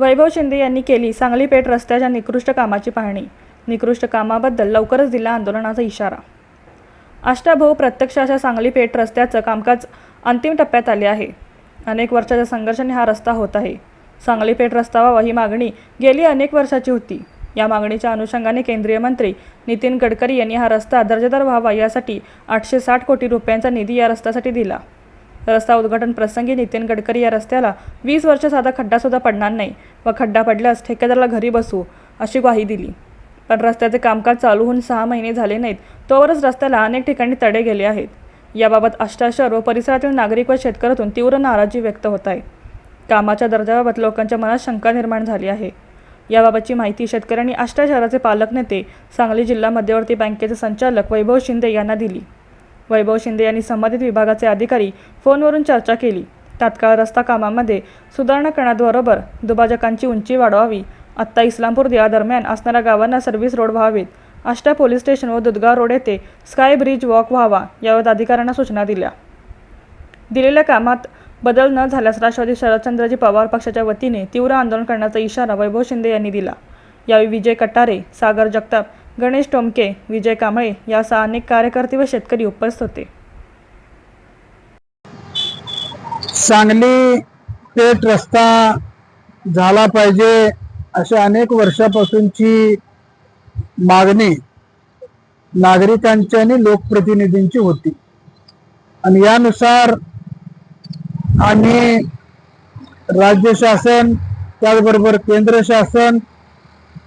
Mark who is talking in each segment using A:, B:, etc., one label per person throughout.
A: वैभव शिंदे यांनी केली सांगली पेठ रस्त्याच्या निकृष्ट कामाची पाहणी. निकृष्ट कामाबद्दल लवकरच दिला आंदोलनाचा इशारा. अष्टाभाऊ प्रत्यक्ष अशा सांगली पेठ रस्त्याचं कामकाज अंतिम टप्प्यात आले आहे. अनेक वर्षाच्या संघर्षाने हा रस्ता होत आहे. सांगली पेठ रस्ता व्हावा ही मागणी गेली अनेक वर्षाची होती. या मागणीच्या अनुषंगाने केंद्रीय मंत्री नितीन गडकरी यांनी हा रस्ता दर्जेदार व्हावा यासाठी आठशे साठ कोटी रुपयांचा निधी या रस्त्यासाठी दिला. रस्ता उद्घाटन प्रसंगी नितीन गडकरी या रस्त्याला वीस वर्ष साधा खड्डासुद्धा पडणार नाही व खड्डा पडल्यास ठेकेदाराला घरी बसू अशी ग्वाही दिली. पण रस्त्याचे कामकाज चालू होऊन सहा महिने झाले नाहीत तोवरच रस्त्याला अनेक ठिकाणी तडे गेले आहेत. याबाबत अष्टाशहर व परिसरातील नागरिक व शेतकऱ्यातून तीव्र नाराजी व्यक्त होत आहे. कामाच्या दर्जाबाबत लोकांच्या मनात शंका निर्माण झाली आहे. याबाबतची माहिती शेतकऱ्यांनी आष्टा शहराचे पालकनेते सांगली जिल्हा मध्यवर्ती बँकेचे संचालक वैभव शिंदे यांना दिली. वैभव शिंदे यांनी संबंधित विभागाचे अधिकारी फोनवरून चर्चा केली. तात्काळ रस्ता कामामध्ये सुधारणा करण्याबरोबर दुभाजकांची उंची वाढवावी आत्ता इस्लामपूर या दरम्यान असणाऱ्या गावांना सर्व्हिस रोड व्हावेत आष्टा पोलीस स्टेशन व दुधगाव रोड येथे स्काय ब्रिज वॉक व्हावा यावर अधिकाऱ्यांना सूचना दिल्या. दिलेल्या कामात बदल न झाल्यास राष्ट्रवादी शरदचंद्रजी पवार पक्षाच्या वतीने तीव्र आंदोलन करण्याचा इशारा वैभव शिंदे यांनी दिला. यावेळी विजय कटारे सागर जगताप गणेश टोमके विजय कांबळे यासह अनेक कार्यकर्ते व शेतकरी उपस्थित होते.
B: सांगली पेठ रस्ता झाला पाहिजे अशा अनेक वर्षापासूनची मागणी नागरिकांची आणि लोकप्रतिनिधींची होती. आणि यानुसार आम्ही राज्य शासन त्याचबरोबर केंद्र शासन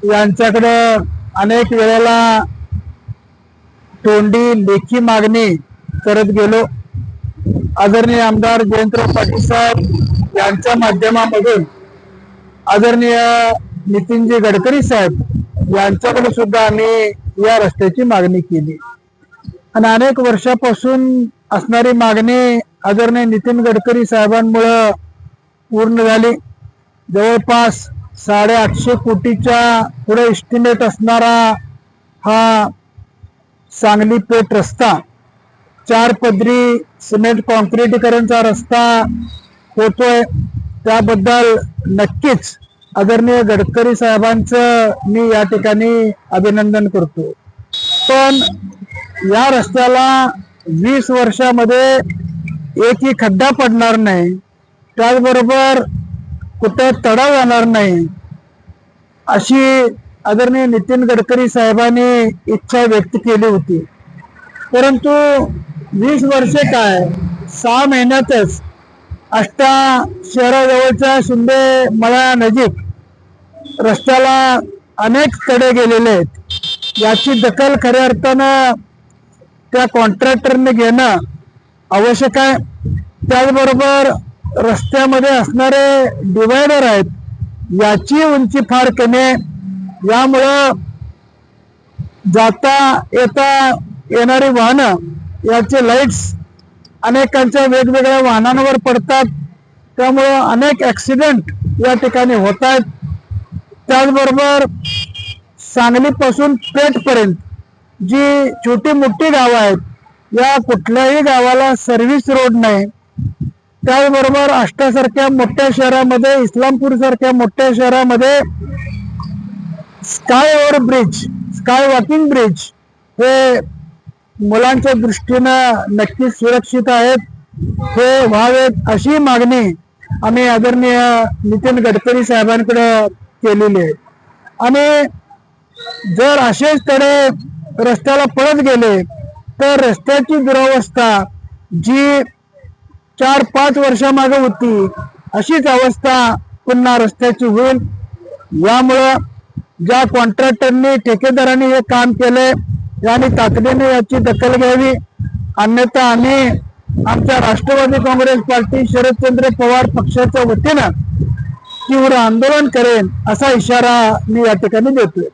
B: यांच्याकडं अनेक वेळेला तोंडी लेखी मागणी करत गेलो. आदरणीय आमदार जयंतराव पाटील साहेब यांच्या माध्यमामधून आदरणीय नितीनजी गडकरी साहेब यांच्याकडे सुद्धा आम्ही या रस्त्याची मागणी केली. आणि अनेक वर्षापासून असणारी मागणी आदरणीय नितीन गडकरी साहेबांमुळं पूर्ण झाली. जवळपास साडेआठशे कोटीच्या पुढे इस्टिमेट असणारा हा सांगली पेठ रस्ता चार पदरी सिमेंट कॉन्क्रिटीकरणचा रस्ता होतोय. त्याबद्दल नक्कीच आदरणीय गडकरी साहेबांचं मी या ठिकाणी अभिनंदन करतो. पण या रस्त्याला वीस वर्षामध्ये एकही खड्डा पडणार नाही. त्याचबरोबर कुठं तडा जाणार नाही. अशी आदरणीय नितीन गडकरी साहेबांनी इच्छा व्यक्त केली होती. परंतु वीस वर्षे काय सहा महिन्यातच अष्टा शहराजवळच्या शिंदे मळा नजीक रस्त्याला अनेक तडे गेलेले आहेत. याची दखल खऱ्या अर्थानं त्या कॉन्ट्रॅक्टरने घेणं आवश्यक आहे. त्याचबरोबर रस्त्यामध्ये असणारे डिवायडर आहेत याची उंची फार कमी आहे. यामुळं जाता येता येणारी वाहनं याचे लाईट्स अनेकांच्या वेगवेगळ्या वाहनांवर पडतात. त्यामुळं अनेक ॲक्सिडेंट या ठिकाणी होत आहेत त्याचबरोबर सांगलीपासून पेठपर्यंत जी छोटी मोठी गावं आहेत या कुठल्याही गावाला सर्व्हिस रोड नाही. त्याचबरोबर आष्टासारख्या मोठ्या शहरामध्ये इस्लामपूर सारख्या मोठ्या शहरामध्ये sky over bridge sky walking bridge हे मुलांच्या दृष्टीनं नक्कीच सुरक्षित आहेत. हे व्हावेत अशी मागणी आम्ही आदरणीय नितीन गडकरी साहेबांकडे केलेली आहे. आणि जर असेच तडे रस्त्याला पळत गेले तर रस्त्याची दुरावस्था जी चार पाच वर्षामागे होती. अशीच अवस्था पुन्हा रस्त्याची होईल. यामुळं ज्या कॉन्ट्रॅक्टरनी ठेकेदारांनी हे काम केले यांनी तातडीने याची दखल घ्यावी. अन्यथा आम्ही आमच्या राष्ट्रवादी काँग्रेस पार्टी शरदचंद्र पवार पक्षाच्या वतीनं तीव्र आंदोलन करेन असा इशारा मी या ठिकाणी देतोय.